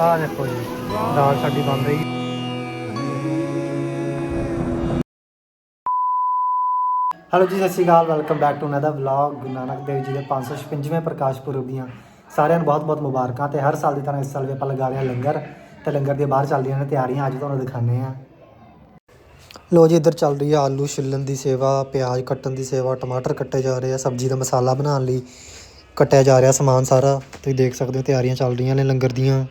ਆ ਦੇਖੋ ਜੀ, ਦਾਲ ਸਾਡੀ ਬਣ ਰਹੀ। ਹੈਲੋ ਜੀ, ਸਤਿ ਸ਼੍ਰੀ ਅਕਾਲ, welcome back to another vlog Guru Nanak Dev ji ਦੇ 556ਵੇਂ ਪ੍ਰਕਾਸ਼ ਪੁਰਬ ਦੀਆਂ ਸਾਰਿਆਂ ਨੂੰ ਬਹੁਤ-ਬਹੁਤ ਮੁਬਾਰਕਾਂ ਤੇ ਹਰ ਸਾਲ ਦੀ ਤਰ੍ਹਾਂ ਇਸ ਸਾਲ ਵੀ ਆਪਾਂ ਲਗਾ ਰਹੇ ਹਾਂ ਲੰਗਰ ਤੇ ਲੰਗਰ ਦੇ ਬਾਹਰ ਚੱਲਦੀਆਂ ਨੇ ਤਿਆਰੀਆਂ, ਅੱਜ ਤੁਹਾਨੂੰ ਦਿਖਾਣੇ ਆ ਲੋ ਜੀ, ਇੱਧਰ ਚੱਲ ਰਹੀ ਹੈ ਆਲੂ ਛਿੱਲਣ ਦੀ ਸੇਵਾ, ਪਿਆਜ਼ ਕੱਟਣ ਦੀ ਸੇਵਾ, ਟਮਾਟਰ ਕੱਟੇ ਜਾ ਰਹੇ ਆ, ਸਬਜ਼ੀ ਦਾ ਮਸਾਲਾ ਬਣਾਉਣ ਲਈ ਕੱਟਿਆ ਜਾ ਰਿਹਾ ਸਮਾਨ ਸਾਰਾ। ਤੁਸੀਂ ਦੇਖ ਸਕਦੇ ਹੋ, ਤਿਆਰੀਆਂ ਚੱਲ ਰਹੀਆਂ ਨੇ ਲੰਗਰ ਦੀਆਂ।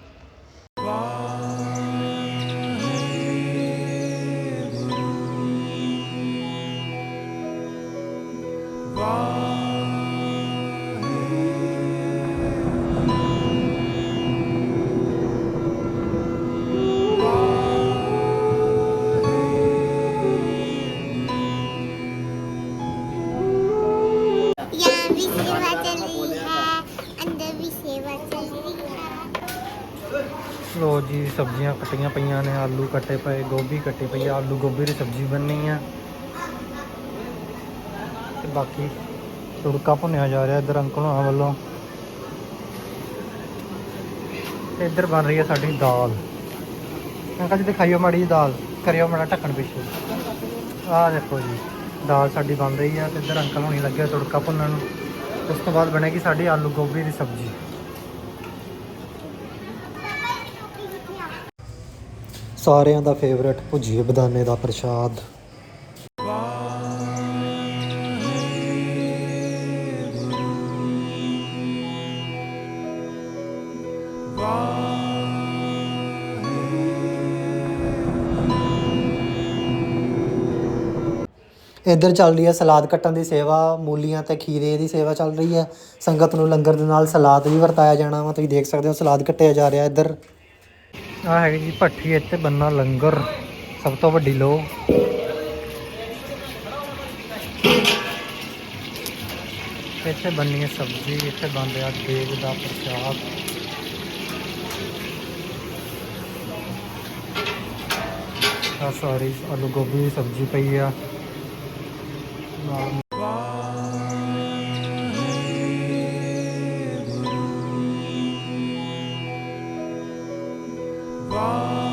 ਲੋ ਜੀ, ਸਬਜ਼ੀਆਂ ਕੱਟੀਆਂ ਪਈਆਂ ਨੇ, ਆਲੂ ਕੱਟੇ ਪਏ, ਗੋਭੀ ਕੱਟੀ ਪਈ ਆਲੂ ਗੋਭੀ ਦੀ ਸਬਜ਼ੀ ਬਣਨੀ ਆ। ਤੇ ਬਾਕੀ ਤੁੜਕਾ ਭੁੰਨਿਆ ਜਾ ਰਿਹਾ ਇੱਧਰ ਅੰਕਲ ਹੋਣਾ ਵੱਲੋਂ। ਤੇ ਇੱਧਰ ਬਣ ਰਹੀ ਹੈ ਸਾਡੀ ਦਾਲ। ਅੰਕਲ ਜੀ ਦਿਖਾਈਓ ਮਾੜੀ ਜੀ ਦਾਲ, ਕਰਿਓ ਮਾੜਾ ਢੱਕਣ ਪਿੱਛੇ। ਆਹ ਦੇਖੋ ਜੀ, ਦਾਲ ਸਾਡੀ ਬਣ ਰਹੀ ਆ ਤੇ ਇੱਧਰ ਅੰਕਲ ਹੋਣੀ ਲੱਗਿਆ ਆ ਤੁੜਕਾ ਭੁੰਨਣ ਉਸ ਤੋਂ ਬਾਅਦ ਬਣੇਗੀ ਸਾਡੀ ਆਲੂ ਗੋਭੀ ਦੀ ਸਬਜ਼ੀ। ਸਾਰਿਆਂ ਦਾ ਫੇਵਰਟ ਭੁਜੀਏ ਬਦਾਨੇ ਦਾ ਪ੍ਰਸ਼ਾਦ। ਇੱਧਰ ਚੱਲ ਰਹੀ ਹੈ ਸਲਾਦ ਕੱਟਣ ਦੀ ਸੇਵਾ, ਮੂਲੀਆਂ ਤੇ ਖੀਰੇ ਦੀ ਸੇਵਾ ਚੱਲ ਰਹੀ ਹੈ। ਸੰਗਤ ਨੂੰ ਲੰਗਰ ਦੇ ਨਾਲ ਸਲਾਦ ਵੀ ਵਰਤਾਇਆ ਜਾਣਾ ਵਾ, ਤੁਸੀਂ ਦੇਖ ਸਕਦੇ ਹੋ ਸਲਾਦ ਕੱਟਿਆ ਜਾ ਰਿਹਾ ਇੱਧਰ। ਆ ਹੈਗੀ ਜੀ ਭੱਠੀ ਇੱਥੇ ਬੰਨਾ ਲੰਗਰ, ਸਭ ਤੋਂ ਵੱਡੀ ਲੋ। ਇੱਥੇ ਬੰਨੀ ਹੈ ਸਬਜ਼ੀ, ਇੱਥੇ ਬਣ ਰਿਹਾ ਦੇਗ ਦਾ ਪ੍ਰਸ਼ਾਦ। ਆ ਸਾਰੀ ਆਲੂ ਗੋਭੀ ਦੀ ਸਬਜ਼ੀ ਪਈ ਆ। ਨਾਲ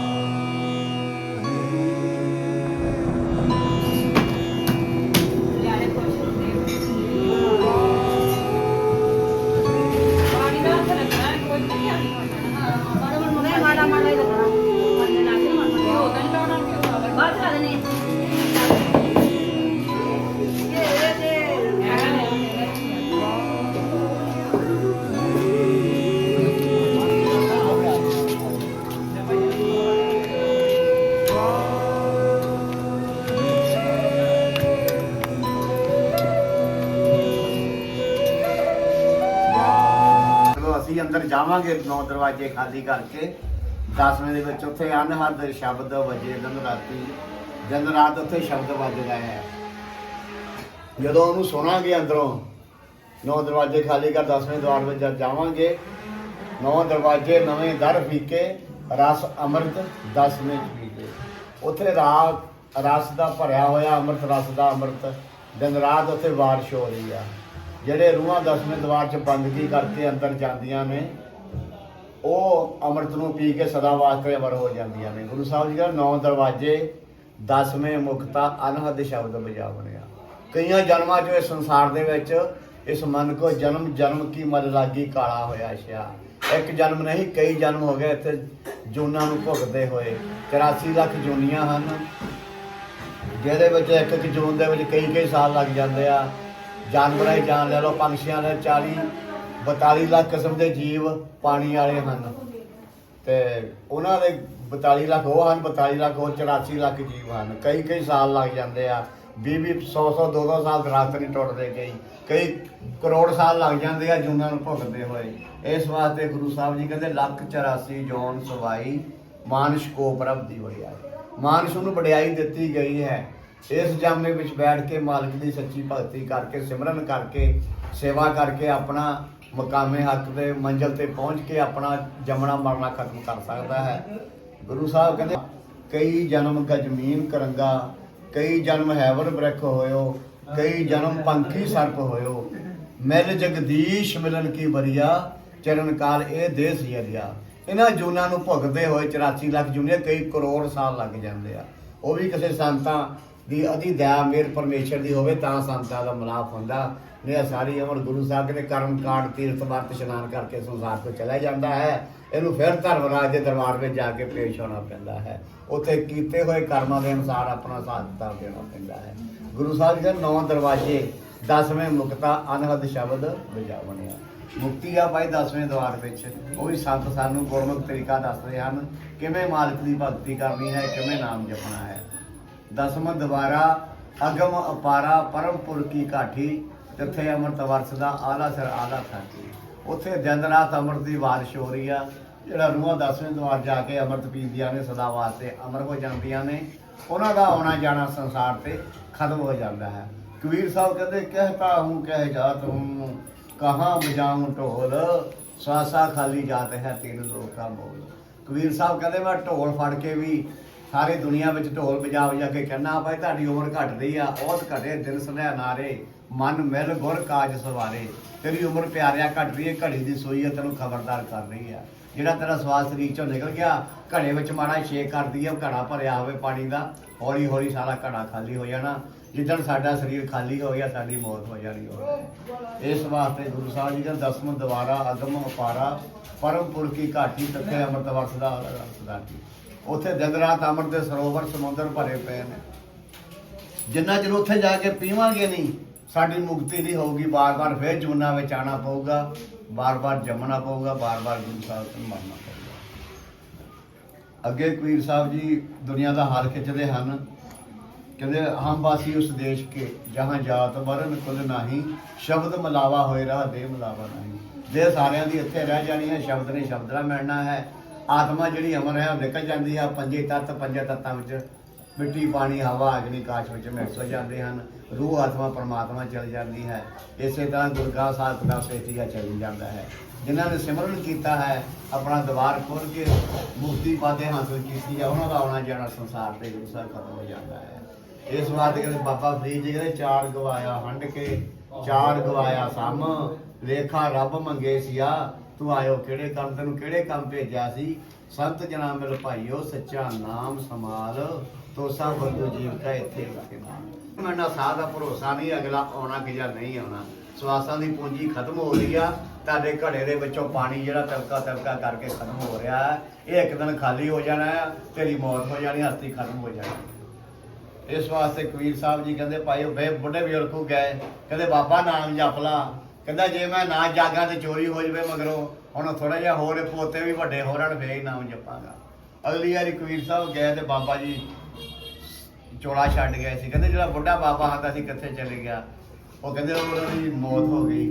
ਅਸੀਂ ਨੌ ਦਰਵਾਜ਼ੇ ਖਾਲੀ ਕਰਕੇ। 10ਵੇਂ ਦੇ ਵਿੱਚ ਉੱਥੇ ਅਨਹਦ ਸ਼ਬਦ ਵਜੇ, ਦਿਨ ਰਾਤੀ, ਦਿਨ ਰਾਤ ਉੱਥੇ ਸ਼ਬਦ ਵੱਜਦਾ ਹੈ। ਜਦੋਂ ਉਹਨੂੰ ਸੁਣਾਂਗੇ ਅੰਦਰੋਂ, ਨੌ ਦਰਵਾਜ਼ੇ ਖਾਲੀ ਕਰ 10ਵੇਂ ਦਰਵਾਜ਼ੇ ਵਿੱਚ ਜਾਵਾਂਗੇ, ਨੌ ਦਰਵਾਜ਼ੇ ਨਵੇਂ ਦਰ ਫੀਕੇ, ਰਸ ਅੰਮ੍ਰਿਤ 10ਵੇਂ ਚ ਪੀਕੇ ਉੱਥੇ ਰਾਤ, ਰਸ ਦਾ ਭਰਿਆ ਹੋਇਆ ਅੰਮ੍ਰਿਤ, ਰਸ ਦਾ ਅੰਮ੍ਰਿਤ, ਦਿਨ ਰਾਤ ਉੱਥੇ ਬਾਰਿਸ਼ ਹੋ ਰਹੀ ਆ। ਜਿਹੜੇ ਰੂਹਾਂ ਦਸਵੇਂ ਦਵਾਰ ਚ ਬੰਦਗੀ ਕਰਕੇ ਅੰਦਰ ਜਾਂਦੀਆਂ ਨੇ ਉਹ ਅੰਮ੍ਰਿਤ ਨੂੰ ਪੀ ਕੇ ਸਦਾ ਵਾਸਤੇ ਅਮਰ ਹੋ ਜਾਂਦੀਆਂ ਨੇ। ਗੁਰੂ ਸਾਹਿਬ ਜੀ ਦਾ ਨੌ ਦਰਵਾਜ਼ੇ, ਦਸਵੇਂ ਮੁਕਤਾ ਅਨਹਦ ਸ਼ਬਦ ਬਜਾ ਬਣਿਆ ਕਈਆਂ ਜਨਮਾਂ ਚ ਇਸ ਸੰਸਾਰ ਦੇ ਵਿੱਚ ਇਸ ਮਨ ਕੋ ਜਨਮ ਜਨਮ ਕੀ ਮਲ ਲਾਗੀ ਕਾਲਾ ਹੋਇਆ ਸ਼ਿਆ। ਇੱਕ ਜਨਮ ਨਹੀਂ, ਕਈ ਜਨਮ ਹੋ ਗਏ ਇੱਥੇ ਜੂਨਾਂ ਨੂੰ ਭੁਗਤਦੇ ਹੋਏ। 84 ਲੱਖ ਜੂਨੀਆਂ ਹਨ, ਜਿਹਦੇ ਵਿੱਚ ਇੱਕ ਇੱਕ ਜੂਨ ਦੇ ਵਿੱਚ ਕਈ ਕਈ ਸਾਲ ਲੱਗ ਜਾਂਦੇ ਆ। ਜਾਨਵਰਾਂ ਦੀ ਜਾਨ ਲੈ ਲਓ, ਪੰਛੀਆਂ ਦੇ 40 42 ਲੱਖ ਕਿਸਮ ਦੇ ਜੀਵ ਪਾਣੀ ਵਾਲੇ ਹਨ। ਤੇ ਉਹਨਾਂ ਦੇ 42 ਲੱਖ ਉਹ ਹਨ 42 ਲੱਖ ਉਹ 84 ਲੱਖ ਜੀਵ ਹਨ। ਕਈ ਕਈ ਸਾਲ ਲੱਗ ਜਾਂਦੇ ਆ। 20 20 100 100 200 ਸਾਲ ਦਰਖਤ ਨਹੀਂ ਟੁੱਟਦੇ ਕਈ। ਕਈ ਕਰੋੜ ਸਾਲ ਲੱਗ ਜਾਂਦੇ ਆ ਜੂਨਾਂ ਨੂੰ ਭੁਗਤਦੇ ਹੋਏ। ਇਸ ਵਾਸਤੇ ਗੁਰੂ ਸਾਹਿਬ ਜੀ ਕਹਿੰਦੇ, ਲੱਖ 84 ਜੋਨ ਸਵਾਈ ਮਾਨਸ਼ ਕੋ ਪ੍ਰਭ ਦੀ ਵਡਿਆਈ ਮਾਨਸ਼ ਨੂੰ ਵਡਿਆਈ ਦਿੱਤੀ ਗਈ ਹੈ। ਇਸ ਜਾਮੇ ਵਿੱਚ ਬੈਠ ਕੇ ਮਾਲਕ ਦੀ ਸੱਚੀ ਭਗਤੀ ਕਰਕੇ, ਸਿਮਰਨ ਕਰਕੇ, ਸੇਵਾ ਕਰਕੇ ਆਪਣਾ ਮਕਾਮੇ ਹੱਕ ਦੇ ਮੰਜ਼ਲ ਤੇ ਪਹੁੰਚ ਕੇ ਆਪਣਾ ਜਮਣਾ ਮਰਨਾ ਖਤਮ ਕਰ ਸਕਦਾ ਹੈ। ਗੁਰੂ ਸਾਹਿਬ ਕਹਿੰਦੇ, ਕਈ ਜਨਮ ਗਜਮੀਨ ਕਰੰਗਾ, ਕਈ ਜਨਮ ਹੈਵਨ ਬ੍ਰਖ ਹੋਇਓ, ਕਈ ਜਨਮ ਪੰਖੀ ਸਰਪ ਹੋਇਓ। ਮਿਲ ਜਗਦੀਸ਼ ਮਿਲਨ ਕੀ ਬਰੀਆ ਚਰਨ ਕਾਲ ਇਹ ਦੇਸ ਜਰੀਆ। ਇਹਨਾਂ ਜੂਨਾਂ ਨੂੰ ਭੁਗਦੇ ਹੋਏ 84 ਲੱਖ ਜੂਨੇ ਕਈ ਕਰੋੜ ਸਾਲ ਲੱਗ ਜਾਂਦੇ ਆ। ਉਹ ਵੀ ਕਿਸੇ ਸੰਤਾਂ ਦੀ ਅਧੀ ਦਇਆ ਮੇਰ ਪਰਮੇਸ਼ਰ ਦੀ ਹੋਵੇ ਤਾਂ ਸੰਤਾਂ ਦਾ ਮਲਾਪ ਹੁੰਦਾ। ਨੇ ਸਾਰੀ ਅਮਰ ਗੁਰੂ ਸਾਹਿਬ ਦੇ ਕਰਮ ਕਾਂਡ, ਤੀਰਥ ਵਰਤ, ਇਸ਼ਨਾਨ ਕਰਕੇ ਸੰਸਾਰ ਤੋਂ ਚਲਾ ਜਾਂਦਾ ਹੈ। ਇਹਨੂੰ ਫਿਰ ਧਰਮਰਾਜ ਦੇ ਦਰਬਾਰ ਵਿੱਚ ਜਾ ਕੇ ਪੇਸ਼ ਹੋਣਾ ਪੈਂਦਾ ਹੈ। ਉੱਥੇ ਕੀਤੇ ਹੋਏ ਕਰਮਾਂ ਦੇ ਅਨੁਸਾਰ ਆਪਣਾ ਸਾਥ ਦੇਣਾ ਪੈਂਦਾ ਹੈ। ਗੁਰੂ ਸਾਹਿਬ ਜੀ ਦੇ ਨੌ ਦਰਵਾਜ਼ੇ 10ਵੇਂ ਮੁਕਤਾ ਅਨਹਦ ਸ਼ਬਦ ਵਜਾਵਣਿਆ ਮੁਕਤੀ ਆ ਭਾਈ 10ਵੇਂ ਦਵਾਰ ਵਿੱਚ। ਉਹ ਵੀ ਸੰਤ ਸਾਨੂੰ ਗੁਰਮੁਖ ਤਰੀਕਾ ਦੱਸਦੇ ਹਨ। ਕਿਵੇਂ ਮਾਲਕ ਦੀ ਭਗਤੀ ਕਰਨੀ ਹੈ, ਕਿਵੇਂ ਨਾਮ ਜਪਣਾ ਹੈ। ਦਸਵਾਂ ਦਵਾਰਾ ਅਗਮ ਅਪਾਰਾ ਪਰਮਪੁਰ ਕੀ ਕਾਠੀ ਜਿੱਥੇ ਅੰਮ੍ਰਿਤ ਵਰਸਦਾ ਆਲਾ ਸਰ ਆਲਾ ਥਾਕੀ ਉੱਥੇ ਦਿਨ ਰਾਤ ਅੰਮ੍ਰਿਤ ਦੀ ਬਾਰਿਸ਼ ਹੋ ਰਹੀ ਆ। ਜਿਹੜਾ ਰੂਹਾਂ ਦਸਵੇਂ ਦਵਾਰ ਜਾ ਕੇ ਅੰਮ੍ਰਿਤ ਪੀਂਦੀਆਂ ਨੇ, ਸਦਾ ਵਾਸਤੇ ਅਮਰ ਹੋ ਜਾਂਦੀਆਂ ਨੇ। ਉਹਨਾਂ ਦਾ ਆਉਣਾ ਜਾਣਾ ਸੰਸਾਰ ਤੇ ਖਤਮ ਹੋ ਜਾਂਦਾ ਹੈ। ਕਬੀਰ ਸਾਹਿਬ ਕਹਿੰਦੇ ਕਹਤਾ ਹੂੰ, ਕਹਿ ਜਾਤ ਹੂੰ ਕਹਾਂ ਬਜਾਉਂ ਢੋਲ? ਸਵਾਸਾ ਖਾਲੀ ਜਾਤ ਹੈ ਤੀਨ ਲੋਕਾਂ ਬੋਲ ਕਬੀਰ ਸਾਹਿਬ ਕਹਿੰਦੇ, ਮੈਂ ਢੋਲ ਫੜ ਕੇ ਵੀ ਸਾਰੀ ਦੁਨੀਆ ਵਿੱਚ ਢੋਲ ਵਜਾ ਵਜਾ ਕੇ ਕਹਿਣਾ ਭਾਈ, ਤੁਹਾਡੀ ਉਮਰ ਘਟਦੀ ਆ ਔਤ ਘਟੇ ਦਿਨ ਸੁਨਿਆ ਨਾਰੇ, ਮਨ ਮਿਲ ਗੁਰ ਕਾਜ ਸਵਾਰੇ। ਤੇਰੀ ਉਮਰ ਪਿਆਰਿਆ ਘਟ ਰਹੀ ਹੈ ਘੜੀ ਦੀ ਸੋਈ ਹੈ ਤੈਨੂੰ ਖਬਰਦਾਰ ਕਰ ਰਹੀ ਆ। ਜਿਹੜਾ ਤੇਰਾ ਸਵਾਸ ਸਰੀਰ ਚੋਂ ਨਿਕਲ ਗਿਆ, ਘੜੇ ਵਿੱਚ ਮਾੜਾ ਛੇਕ ਕਰਦੀ ਹੈ ਘੜਾ ਭਰਿਆ ਹੋਵੇ ਪਾਣੀ ਦਾ ਹੌਲੀ ਹੌਲੀ ਸਾਰਾ ਘੜਾ ਖਾਲੀ ਹੋ ਜਾਣਾ। ਜਿੱਦਣ ਸਾਡਾ ਸਰੀਰ ਖਾਲੀ ਹੋ ਗਿਆ, ਸਾਡੀ ਮੌਤ ਹੋ ਜਾਣੀ ਹੋ ਇਸ ਵਾਸਤੇ ਗੁਰੂ ਸਾਹਿਬ ਜੀ ਦਾ ਦਸਮ ਦਵਾਰਾ ਅਗਮ ਅਪਾਰਾ ਪਰਮਪੁਰ ਕੀ ਘਾਟੀ ਤੱਕੇ ਅੰਮ੍ਰਿਤ ਵਰਸਦਾ ਰਸਦਾ ਕੀ ਉੱਥੇ ਦਿਨ ਅਮਰ ਦੇ ਸਰੋਵਰ ਸਮੁੰਦਰ ਭਰੇ ਪਏ ਨੇ। ਜਿੰਨਾ ਚਿਰ ਉੱਥੇ ਜਾ ਕੇ ਪੀਵਾਂਗੇ ਨਹੀਂ, ਸਾਡੀ ਮੁਕਤੀ ਨਹੀਂ ਹੋਊਗੀ। ਬਾਰ-ਬਾਰ ਫੇਰ ਜੁਨਾ ਵਿੱਚ ਆਣਾ ਪਊਗਾ, ਬਾਰ-ਬਾਰ ਜੰਮਣਾ ਪਊਗਾ, ਬਾਰ-ਬਾਰ ਗੁਰੂ ਸਾਹਿਬ ਤੋਂ ਮਰਨਾ ਪਊਗਾ। ਅੱਗੇ ਕਬੀਰ ਸਾਹਿਬ ਜੀ ਦੁਨੀਆ ਦਾ ਹਾਲ ਖਿੱਚਦੇ ਹਨ। ਕਹਿੰਦੇ ਹਮ ਵਾਸੀ ਉਸ ਦੇਸ਼ ਕੇ, ਜਹਾਂ ਜਾਤ ਵਰਨ ਕੁਲ ਨਹੀਂ। ਸ਼ਬਦ ਮਲਾਵਾ ਹੋਏ ਰਹਾ ਦੇ ਮਲਾਵਾ ਨਹੀਂ। ਦੇ ਸਾਰਿਆਂ ਦੀ ਇੱਥੇ ਰਹਿ ਜਾਣੀ ਹੈ, ਸ਼ਬਦ ਨੇ ਸ਼ਬਦ ਨਾਲ ਮਿਲਣਾ ਹੈ। ਆਤਮਾ ਜਿਹੜੀ ਅਮਰ ਹੈ ਉਹ ਨਿਕਲ ਜਾਂਦੀ ਹੈ ਪੰਜੇ ਤੱਤ, ਪੰਜੇ ਤੱਤਾਂ ਵਿੱਚ। ਮਿੱਟੀ, ਪਾਣੀ, ਹਵਾ, ਅਗਨੀ, ਕਾਸ਼ ਵਿੱਚ ਮਿਕਸ ਹੋ ਜਾਂਦੇ ਹਨ। ਰੂਹ, ਆਤਮਾ, ਪਰਮਾਤਮਾ ਚਲ ਜਾਂਦੀ ਹੈ। ਇਸੇ ਤਰ੍ਹਾਂ ਦੁਰਗਾ ਸਾਹਿਬ ਦਾ ਸੇਤੀਆ ਚੱਲ ਜਾਂਦਾ ਹੈ। ਜਿਨ੍ਹਾਂ ਨੇ ਸਿਮਰਨ ਕੀਤਾ ਹੈ, ਆਪਣਾ ਦਵਾਰ ਖੋਲ ਕੇ ਮੁਕਤੀ ਪਾਦੇ ਹਾਸਲ ਕੀਤੀ ਹੈ ਉਹਨਾਂ ਦਾ ਆਉਣਾ ਜਾਣਾ ਸੰਸਾਰ ਦੇ ਗੁਰੂ ਸਾਹਿਬ ਖਤਮ ਹੋ ਜਾਂਦਾ ਹੈ। ਇਸ ਵਾਰ ਕਹਿੰਦੇ ਬਾਬਾ ਫਰੀਦ ਜੀ ਕਹਿੰਦੇ, ਚਾਰ ਗਵਾਇਆ ਹੰਡ ਕੇ, ਚਾਰ ਗਵਾਇਆ ਸਮ, ਲੇਖਾ ਰੱਬ ਮੰਗੇ ਸਿਆ। ਤੂੰ ਆਇਓ ਕਿਹੜੇ ਕੰਮ, ਤੈਨੂੰ ਕਿਹੜੇ ਕੰਮ ਭੇਜਿਆ ਸੀ? ਸੰਤ ਜਨਾ ਮਿਲ ਭਾਈਓ, ਸੱਚਾ ਨਾਮ ਸਮਾਲ ਤੋਸਾ ਬੰਦੂ ਜੀਵ ਇੱਥੇ ਲਾਕੇ ਮੈਨਾਂ ਸਾਹ ਦਾ ਭਰੋਸਾ ਨਹੀਂ, ਅਗਲਾ ਆਉਣਾ ਕਿ ਜਾਂ ਨਹੀਂ ਆਉਣਾ। ਸਵਾਸਾਂ ਦੀ ਪੂੰਜੀ ਖਤਮ ਹੋ ਰਹੀ ਆ। ਤੁਹਾਡੇ ਘੜੇ ਦੇ ਵਿੱਚੋਂ ਪਾਣੀ ਜਿਹੜਾ ਤਲਕਾ ਤਲਕਾ ਕਰਕੇ ਖਤਮ ਹੋ ਰਿਹਾ ਹੈ, ਇਹ ਇੱਕ ਦਿਨ ਖਾਲੀ ਹੋ ਜਾਣਾ ਹੈ, ਤੇਰੀ ਮੌਤ ਹੋ ਜਾਣੀ, ਹਸਤੀ ਖਤਮ ਹੋ ਜਾਣੀ। ਇਸ ਵਾਸਤੇ ਕਬੀਰ ਸਾਹਿਬ ਜੀ ਕਹਿੰਦੇ ਭਾਈ ਉਹ ਬੇ ਬੁੱਢੇ ਬਜ਼ੁਰਗ ਗਏ। ਕਹਿੰਦੇ, ਬਾਬਾ ਨਾਮ ਜਪ ਲਾ। ਕਹਿੰਦਾ ਜੇ ਮੈਂ ਨਾ ਜਾਗਾ ਤੇ ਚੋਰੀ ਹੋ ਜਵੇ ਮਗਰੋਂ, ਹੁਣ ਥੋੜਾ ਜਿਹਾ ਹੋਰ ਪੋਤੇ ਵੀ ਵੱਡੇ ਹੋ ਫੇਰ ਹੀ ਨਾਮ ਜਪਾਂਗਾ। ਅਗਲੀ ਵਾਰੀ ਕਬੀਰ ਸਾਹਿਬ ਗਏ ਤੇ ਬਾਬਾ ਜੀ ਚੋਲਾ ਛੱਡ ਗਏ ਸੀ। ਕਹਿੰਦੇ ਜਿਹੜਾ ਬੁੱਢਾ ਬਾਬਾ ਹੁੰਦਾ ਸੀ ਕਿੱਥੇ ਚਲੇ ਗਿਆ? ਉਹ ਕਹਿੰਦੇ ਉਹਨਾਂ ਦੀ ਮੌਤ ਹੋ ਗਈ।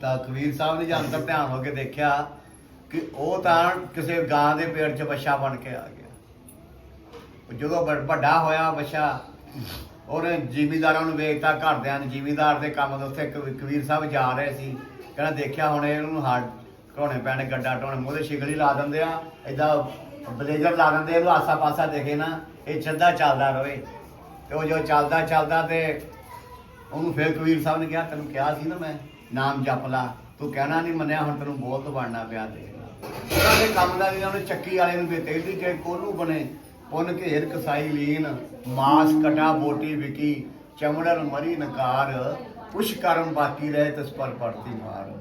ਤਾਂ ਕਬੀਰ ਸਾਹਿਬ ਨੇ ਜਦ ਅੰਦਰ ਧਿਆਨ ਹੋ ਕੇ ਦੇਖਿਆ ਕਿ ਉਹ ਤਾਂ ਕਿਸੇ ਗਾਂ ਦੇ ਪੇਟ 'ਚ ਬੱਚਾ ਬਣ ਕੇ ਆ ਗਿਆ। ਜਦੋਂ ਵੱਡਾ ਹੋਇਆ ਬੱਚਾ ਉਹਨੇ ਜ਼ਿਮੀਦਾਰਾਂ ਨੂੰ ਵੇਖਤਾ ਘਰਦਿਆਂ ਨੇ ਜ਼ਿਮੀਦਾਰ ਦੇ ਕੰਮ ਦੇ ਉੱਥੇ ਕਬੀ- ਕਬੀਰ ਸਾਹਿਬ ਜਾ ਰਹੇ ਸੀ। ਕਹਿੰਦਾ ਦੇਖਿਆ ਹੁਣ ਇਹਨੂੰ ਹੱਡ ਢੋਣੇ ਪੈਣ, ਗੱਡਾ ਢੋਣੇ ਮੂਹਰੇ ਸ਼ਿਗਲੀ ਲਾ ਦਿੰਦੇ ਆ, ਏਦਾਂ ਬਲੇਜ਼ਰ ਲਾ ਦਿੰਦੇ, ਇਹਨੂੰ ਆਸਾ ਪਾਸਾ ਦੇਖੇ ਨਾ, ਇਹ ਚੱਲਦਾ ਚੱਲਦਾ ਰਵੇ। ਤੇ ਉਹ ਜੋ ਚੱਲਦਾ ਚੱਲਦਾ ਤੇ ਉਹਨੂੰ ਫਿਰ ਕਬੀਰ ਸਾਹਿਬ ਨੇ ਕਿਹਾ, ਤੈਨੂੰ ਕਿਹਾ ਸੀ ਨਾ ਮੈਂ, ਨਾਮ ਜਪ ਲਾ। ਤੂੰ ਕਹਿਣਾ ਨਹੀਂ ਮੰਨਿਆ, ਹੁਣ ਤੈਨੂੰ ਬੋਲਤ ਬਣਨਾ ਪਿਆ ਦੇਖ ਉਹਨਾਂ ਦੇ ਕੰਮ ਦਾ ਵੀ ਉਹਨੇ ਚੱਕੀ ਵਾਲੇ ਨੂੰ ਦਿੱਤੇ ਇਹਦੀ ਜੇ ਕੋਲੂ ਬਣੇ ਪੁੰਨ ਕੇ ਹਿਰ ਕਸਾਈ ਲੀਨ, ਮਾਸ ਕਟਾ ਬੋਟੀ ਵਿਕੀ, ਚਮੜਨ ਮਰੀ ਨਕਾਰ ਕੁਛ ਕਰਮ ਬਾਕੀ ਰਹੇ ਤਿਸ ਪਰ ਪੜਤੀ ਮਾਰ।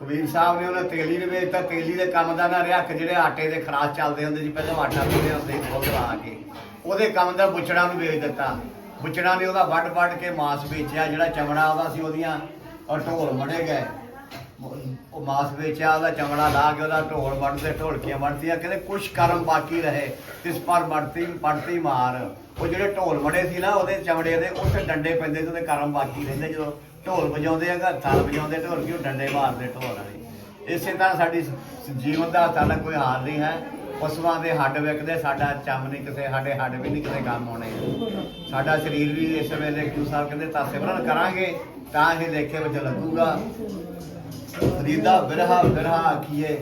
ਕਬੀਰ ਸਾਹਿਬ ਨੇ ਉਹਨੇ ਤੇਲੀ ਨੇ ਵੇਚਤਾ, ਤੇਲੀ ਦੇ ਕੰਮ ਦਾ ਨਾ ਰਿਹਾ ਕਿ ਜਿਹੜੇ ਆਟੇ ਦੇ ਖਰਾਸ ਚੱਲਦੇ ਹੁੰਦੇ ਸੀ, ਪਹਿਲਾਂ ਆਟਾ ਪੀਂਦੇ ਹੁੰਦੇ ਸੀ ਖੁਦ ਲਾ ਕੇ। ਉਹਦੇ ਕੰਮ ਦਾ ਬੁੱਚੜਾ ਨੂੰ ਵੇਚ ਦਿੱਤਾ। ਬੁੱਚੜਾ ਨੇ ਉਹਦਾ ਵੱਢ ਵੱਢ ਕੇ ਮਾਸ ਵੇਚਿਆ, ਜਿਹੜਾ ਚਮੜਾ ਉਹਦਾ ਸੀ, ਉਹਦੀਆਂ ਔਰ ਢੋਲ ਮੜੇ ਗਏ। ਉਹ ਮਾਸ ਵੇਚਿਆ, ਉਹਦਾ ਚਮੜਾ ਲਾ ਕੇ ਉਹਦਾ ਢੋਲ ਵੱਢਦੇ ਢੋਲਕੀਆਂ ਵੱਢਦੀਆਂ ਕਹਿੰਦੇ ਕੁਛ ਕਰਮ ਬਾਕੀ ਰਹੇ ਤਿਸ ਪਰ ਮੜਤੀ ਪੜਤੀ ਮਾਰ। ਉਹ ਜਿਹੜੇ ਢੋਲ ਮੜੇ ਸੀ ਨਾ, ਉਹਦੇ ਚਮੜੇ ਦੇ ਉੱਥੇ ਡੰਡੇ ਪੈਂਦੇ ਸੀ, ਉਹਦੇ ਕਰਮ ਬਾਕੀ ਰਹਿੰਦੇ, ਜਦੋਂ ਢੋਲ ਵਜਾਉਂਦੇ ਆ ਹੱਥਾਂ ਵਜਾਉਂਦੇ ਢੋਲ ਕੀ ਡੰਡੇ ਮਾਰਦੇ ਢੋਲ ਵਾਲੇ। ਇਸੇ ਤਰ੍ਹਾਂ ਸਾਡੀ ਜੀਵਨ ਦਾ ਹੱਥਾਂ ਕੋਈ ਹਾਲ ਨਹੀਂ ਹੈ। ਪਸ਼ੂਆਂ ਦੇ ਹੱਡ ਵਿਕਦੇ, ਸਾਡਾ ਚੰਮ ਨਹੀਂ ਕਿਸੇ ਸਾਡੇ ਹੱਡ ਵੀ ਨਹੀਂ ਕਿਸੇ ਕੰਮ ਆਉਣੇ। ਸਾਡਾ ਸਰੀਰ ਵੀ ਇਸ ਵੇਲੇ ਗੁਰੂ ਸਾਹਿਬ ਕਹਿੰਦੇ, ਤਾਂ ਸਿਮਰਨ ਕਰਾਂਗੇ, ਤਾਂ ਇਹ ਲੇਖੇ ਵਿੱਚ ਲੱਗੂਗਾ। ਫਰੀਦਾ ਬਿਰਹਾ ਬਿਰਹਾ ਆਖੀਏ।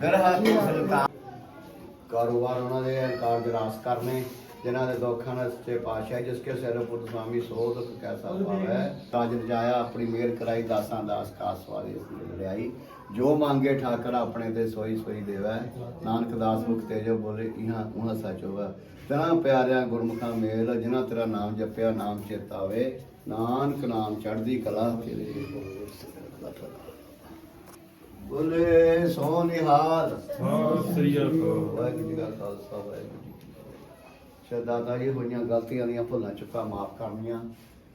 ਬਿਰਹਾ ਕੀ ਸੁਲਤਾਨ ਕਾਰੋਬਾਰ ਉਹਨਾਂ ਦੇ ਕਾਰਜ ਰਾਸ ਕਰਨੇ, ਜਿਨ੍ਹਾਂ ਦੇ ਦੁੱਖਾਂ ਨਾਲ ਸੱਚੇ ਪਾਤਸ਼ਾਹ ਜਿਸ ਕੇ ਸਿਰ ਸੁਆਮੀ ਸੋ ਦੁੱਖ ਕੈਸਾ ਪਾਵੈ ਤਾਜ ਰਜਾਇਆ ਆਪਣੀ ਮਿਹਰ ਕਰਾਈ, ਦਾਸਾਂ ਦਾਸ ਕਾਸ ਵਾਲੇ ਲੜਾਈ ਜੋ ਮੰਗੇ ਠਾਕਰ ਆਪਣੇ ਤੇ ਸੋਈ ਸੋਈ ਦੇਵੈ। ਨਾਨਕ ਦਾਸ ਮੁਖ ਤੇਜੋ ਬੋਲੇ, ਇਹਾਂ ਉਹਾਂ ਸੱਚ ਹੋਵੇ। ਤੇਰਾ ਪਿਆਰਿਆਂ ਗੁਰਮੁਖਾਂ ਮੇਲ, ਜਿਨ੍ਹਾਂ ਤੇਰਾ ਨਾਮ ਜਪਿਆ, ਨਾਮ ਚੇਤਾਵੇ ਨਾਨਕ ਨਾਮ ਚੜ੍ਹਦੀ ਕਲਾ ਤੇਰੇ ਬੋਲੇ ਸੋ ਨਿਹਾਲ। ਸ੍ਰੀ ਅਕਾਲ। ਵਾਹਿਗੁਰੂ ਜੀ ਕਾ ਖਾਲਸਾ ਵਾਹਿਗੁਰੂ ਜੀ ਕੀ ਫਤਿਹ। ਸ਼ਰਦਾਦਾ ਜੀ ਹੋਈਆਂ ਗਲਤੀਆਂ ਦੀਆਂ ਭੁੱਲਾਂ ਚੁੱਕਾਂ ਮਾਫ ਕਰਨੀਆਂ।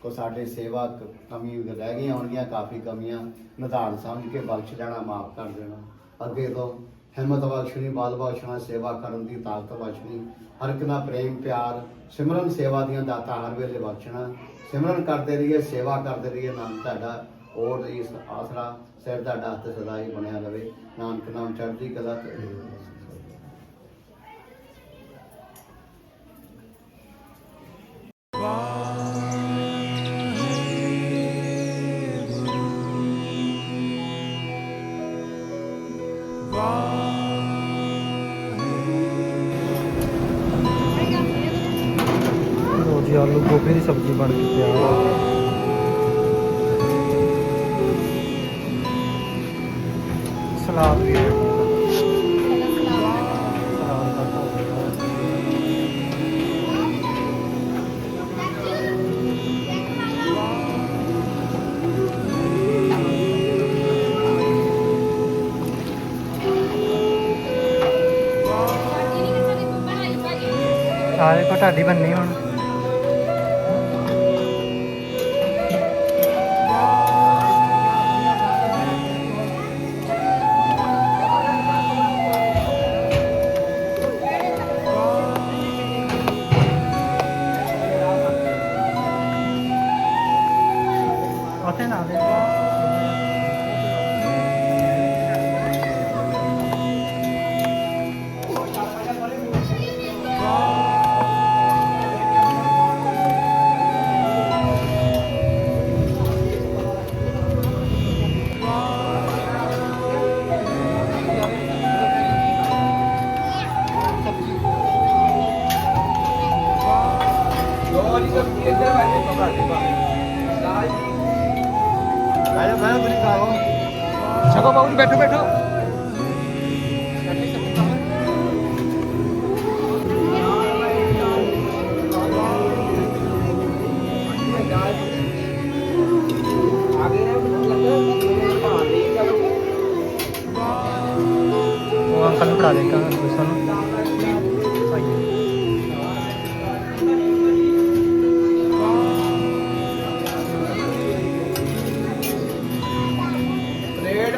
ਕੋ ਸਾਡੇ ਸੇਵਾ ਕਮੀ ਰਹਿ ਗਈਆਂ ਹੋਣਗੀਆਂ ਕਾਫੀ ਕਮੀਆਂ। ਨਿਧਾਨ ਸਮਝ ਕੇ ਬਖਸ਼ ਲੈਣਾ ਮਾਫ ਕਰ ਦੇਣਾ। ਅੱਗੇ ਤੋਂ ਹਿੰਮਤ ਬਖਸ਼ਣੀ ਬਾਲ ਬਖਸ਼ਣਾ ਸੇਵਾ ਕਰਨ ਦੀ ਤਾਕਤ ਬਖਸ਼ਣੀ। ਹਰ ਇੱਕ ਨਾਲ ਪ੍ਰੇਮ ਪਿਆਰ ਸਿਮਰਨ ਸੇਵਾ ਦੀਆਂ ਦਾਤਾ ਹਰ ਵੇਲੇ ਬਖਸ਼ਣਾ। ਸਿਮਰਨ ਕਰਦੇ ਰਹੀਏ ਸੇਵਾ ਕਰਦੇ ਰਹੀਏ ਨਾਮ ਤੁਹਾਡਾ ਔਰ ਇਸ ਆਸਰਾ ਸਿਰ ਤੁਹਾਡਾ ਹੱਥ ਸਦਾ ਹੀ ਬਣਿਆ ਰਵੇ ਨਾਨਕ ਨਾਮ ਚੜ੍ਹਦੀ ਕਲਾ ਤੇ ਜੀ, ਆਲੂ ਗੋਭੀ ਦੀ ਸਬਜ਼ੀ ਬਣ ਕੇ ਤਿਆਰ ਤੁਹਾਡੀ ਬੰਨੀ ਹੁਣ। ਉੱਥੇ ਨਾ ਮੈਂ ਤੁਸੀਂ ਛਕੋ ਬਾਬੂ ਬੈਠੋ। ਬੈਠੋ ਅੰਕਲ ਨੂੰ ਫੜਾ ਦੇ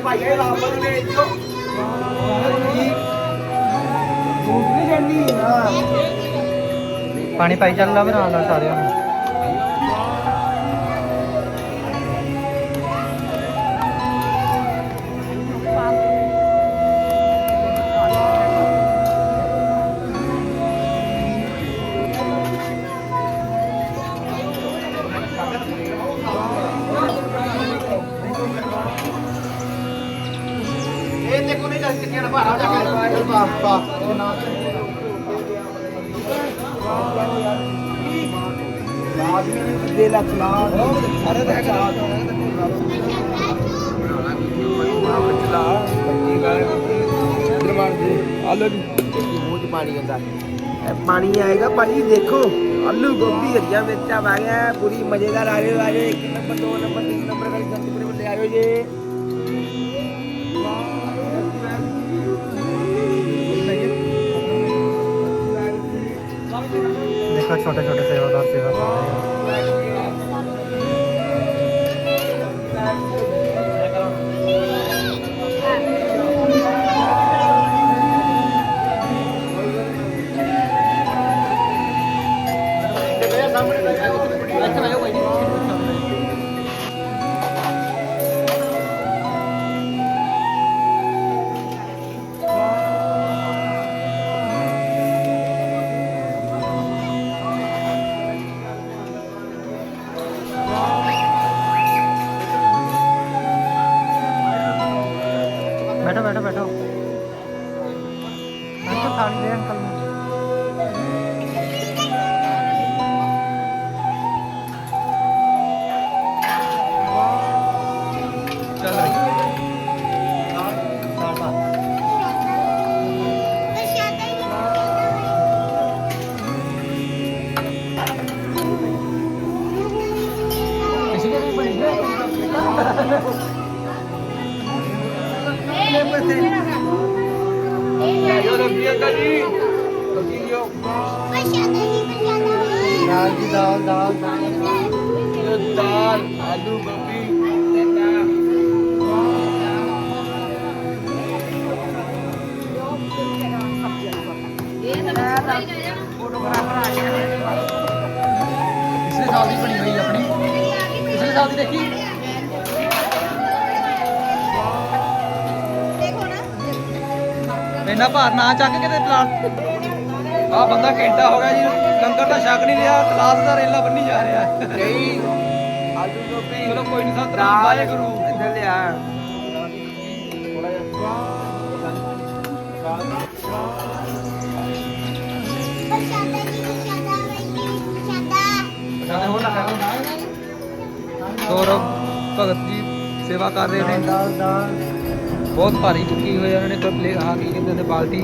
ਰੇਟ ਭਾਈਏ ਲਾਪਰ ਨੇ ਇੱਥੋਂ ਫੂਟ ਨਹੀਂ ਜੰਨੀ ਪਾਣੀ ਪਾਈ ਚੱਲ ਲਾ ਵੀ ਨਾਲ ਨਾਲ ਸਾਰਿਆਂ ਨੂੰ ਭਾਰਾ ਜਾ ਕੇ ਦੇ ਲੱਖ ਸਾਰੇ ਦਾ ਆਲੂ ਮੂੰਹ ਚ ਪਾਣੀ ਆਉਂਦਾ। ਪਾਣੀ ਆਏਗਾ ਭਾਜੀ ਦੇਖੋ। ਆਲੂ ਗੋਭੀ ਹਰੀਆਂ ਮਿਰਚਾਂ ਆ ਗਿਆ ਪੂਰੀ ਮਜ਼ੇਦਾਰ ਆ ਰਹੇ ਆ ਰਹੇ ਇੱਕ ਨੰਬਰ ਦੋ ਨੰਬਰ ਤਿੰਨ ਨੰਬਰ ਵਾਲੀ ਗੰਦਪੁਰੇ ਬੰਦੇ ਆ ਰਹੇ ਜੇ। ਜੋ ਰੱਬੀ ਅੰਕਲ ਜੀ। ਰੱਬੀ ਜੋ ਨਹੀਂ ਪ੍ਰਸ਼ਾਦਾ ਦਾਲ ਦੀ ਦਾਲ ਦਾਲ। ਦਾਲ। ਜੋ ਆਲੂ ਗੋਭੀ। ਟੰਡਾ ਪਿਛਲੇ ਸਾਲ ਦੀ ਬਣੀ ਹੋਈ ਆਪਣੀ। ਪਿਛਲੇ ਸਾਲ ਦੀ ਦੇਖੀ। ਇੰਨਾ ਭਾਰ ਨਾ ਚੱਕ ਕੇ ਤੇ ਪਲਾਨ ਆ ਬੰਦਾ ਘੰਟਾ ਹੋ ਗਿਆ ਜੀ ਲੰਗਰ ਦਾ ਛਕ ਨਹੀਂ ਰਿਹਾ ਕਲਾਸ ਦਾ ਰੇਲਾ ਬੰਨੀ ਜਾ ਰਿਹਾ। ਨਹੀਂ। ਆਲੂ ਗੋਭੀ ਚਲੋ ਕੋਈ ਨਹੀਂ ਸਤਿ ਦਾਲ ਵਾਹਿਗੁਰੂ ਇੱਧਰ ਲਿਆ। ਗੌਰਵ ਭਗਤ ਜੀ ਸੇਵਾ ਕਰ ਰਹੇ ਨੇ। ਬਹੁਤ ਭਾਰੀ ਚੁੱਕੀ ਹੋਈ ਹੈ ਉਹਨਾਂ ਨੇ ਕੱਪਲੇ ਆ ਕੀ ਕਹਿੰਦੇ ਨੇ ਬਾਲਟੀ?